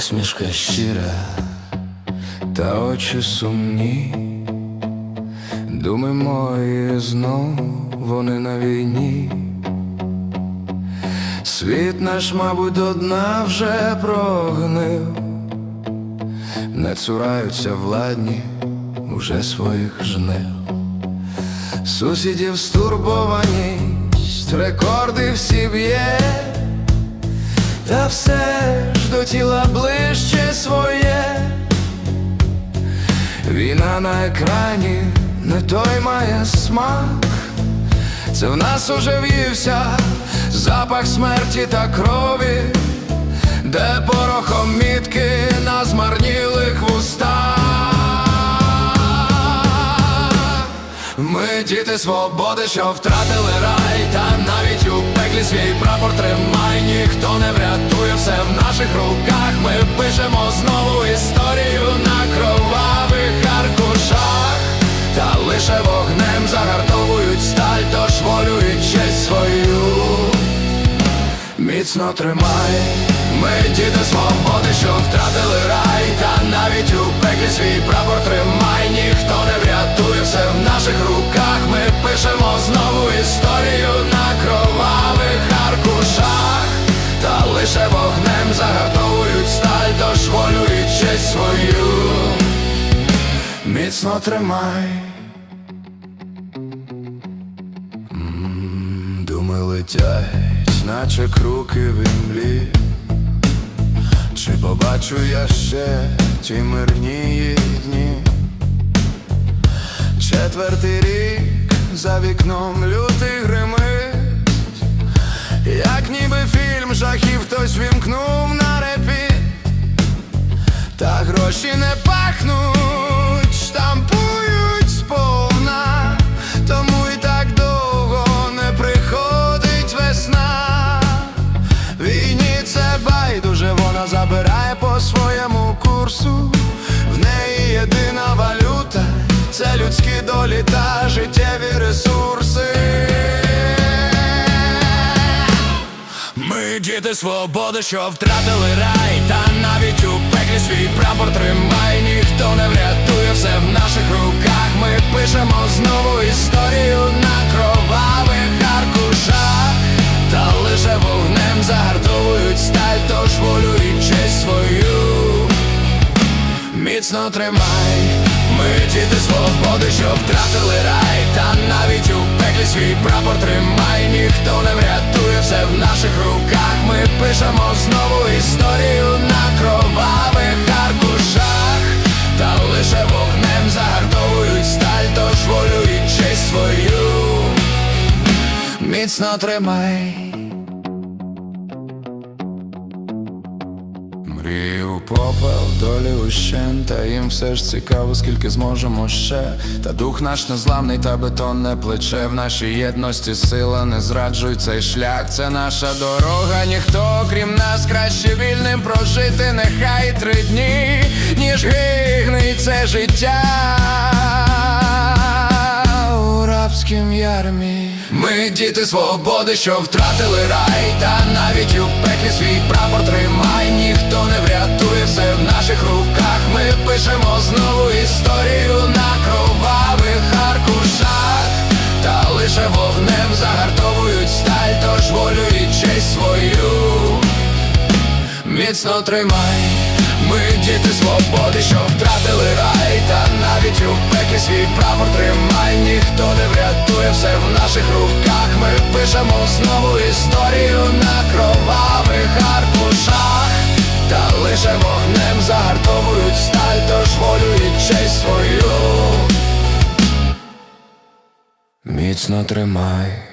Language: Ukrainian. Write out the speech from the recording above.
посмішка щира, та очі сумні, думи мої знов вони на війні. Світ наш, мабуть, до дна вже прогнив, не цураються владні уже своїх жнив. Сусідів стурбованість, рекорди всі б'є, та все до ближче своє. Війна на екрані не той має смак, це в нас уже в'ївся запах смерті та крові, де порохом мітки на змарнілих вустах. Ми діти свободи, що втратили рай, та навіть у пеклі свій прапор тримай, ніхто не врятує пишемо знову історію на кровавих аркушах, та лише вогнем загартовують сталь, тож волю честь свою. Міцно тримай, ми діти свободи, що втратили рай, та навіть у пеклі свій прапор тримай, ніхто не врятує все в наших руках. Ми пишемо знову історію Міцно тримай. Думи летять, наче круки в імлі. Чи побачу я ще ті мирні дні? Четвертий рік за вікном лютий гримить, як ніби фільм жахів хтось вімкнув на репіт, та гроші не пахнуть, штампують сповна, тому і так довго не приходить весна. Війні це байдуже, вона забирає по своєму курсу. В неї єдина валюта, це людські долі та життєві ресурси. Ми діти свободи, що втратили рай, та навіть у пеклі свій прапор тримай, ніхто не врятує все в наших руках. Ми пишемо знову історію на кровавих аркушах, та лише вогнем загартовують сталь, тож волю і честь свою. Міцно тримай, ми діти свободи, що втратили рай, та навіть у пеклі свій прапор тримай, ніхто не врятує все в наших руках. Ми пишемо знову історію Міцно тримай. Мрії у попел, долі ущен, та їм все ж цікаво, скільки зможемо ще. Та дух наш незламний, та бетонне плече. В нашій єдності сила не зраджуй цей шлях. Це наша дорога, ніхто крім нас краще вільним прожити, нехай три дні, ніж гигне це життя Діти свободи, що втратили рай, та навіть у пеклі свій прапор тримай, ніхто не врятує все в наших руках. Ми пишемо знову історію на кровавих аркушах, та лише вогнем загартовують сталь, тож волю і честь свою. Міцно тримай, ми діти свободи, що втратили рай, та навіть у пеклі свій прапор тримай, ніхто не врятує все в наших руках. Ми пишемо знову історію на кровавих аркушах, та лише вогнем загартовують сталь, тож волю і честь свою. Міцно тримай.